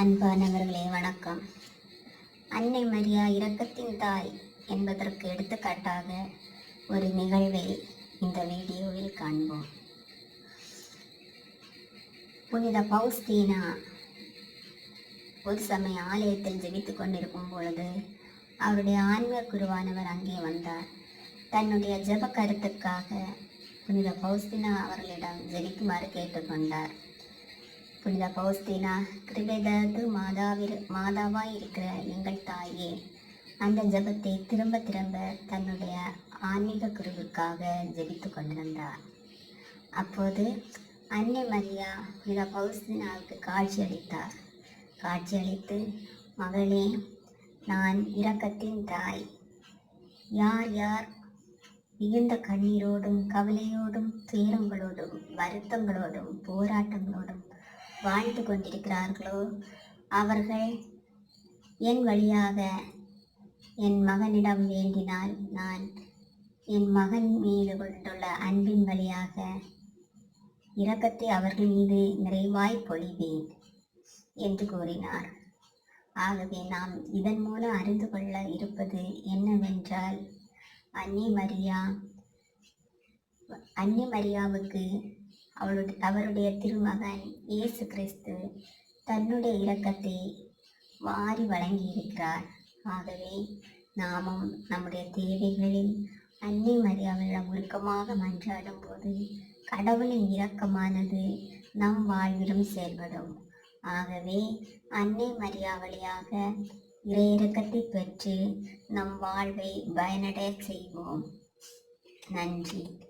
அன்பானவர்களே வணக்கம். அன்னை மரியா இரக்கத்தின் தாய் என்பதற்கு எடுத்துக்காட்டாக ஒரு நிகழ்வை இந்த வீடியோவில் காண்போம். புனித பௌஸ்தீனா ஒரு சமய ஆலயத்தில் ஜெபித்து கொண்டிருக்கும் பொழுது அவருடைய ஆன்மீக குருவானவர் அங்கே வந்தார். தன்னுடைய ஜெப கருத்துக்காக புனித பௌஸ்தீனா அவர்களிடம் ஜெபிக்குமாறு கேட்டுக்கொண்டார். புனித பௌஸ்தீனா கிருபேதத்து மாதாவிரு மாதாவாய் இருக்கிற எங்கள் தாயே அந்த ஜபத்தை திரும்ப திரும்ப தன்னுடைய ஆன்மீக குருவுக்காக ஜெபித்து கொண்டிருந்தார். அப்போது அன்னை மரியா புனித பௌஸ்தீனாவுக்கு காட்சியளித்தார் காட்சியளித்து மகளே நான் இரக்கத்தின் தாய். யார் யார் மிகுந்த கண்ணீரோடும் கவலையோடும் துயரங்களோடும் வருத்தங்களோடும் போராட்டங்களோடும் வாழ்ந்து கொண்டிருக்கிறார்களோ? அவர்கள் என் வழியாக என் மகனிடம் வேண்டினால் நான் என் மகன் மீது கொண்டுள்ள அன்பின் வழியாக இரக்கத்தை அவர்கள் மீது நிறைவாய் பொழிவேன் என்று கூறினார். ஆகவே நாம் இதன் மூலம் அறிந்து கொள்ள இருப்பது என்னவென்றால் அன்னி மரியா அன்னி மரியாவுக்கு அவளுடைய அவருடைய திருமகன் இயேசு கிறிஸ்து தன்னுடைய இரக்கத்தை வாரி வழங்கியிருக்கிறார். ஆகவே நாமும் நம்முடைய தேவைகளில் அன்னை மரியாவிடம் உருக்கமாக மன்றாடும் போது கடவுளின் இரக்கமானது நம் வாழ்விலும் செயல்படும். ஆகவே அன்னை மரியா வழியாக இறையிறக்கத்தை பெற்று நம் வாழ்வை பயனடைய செய்வோம். நன்றி.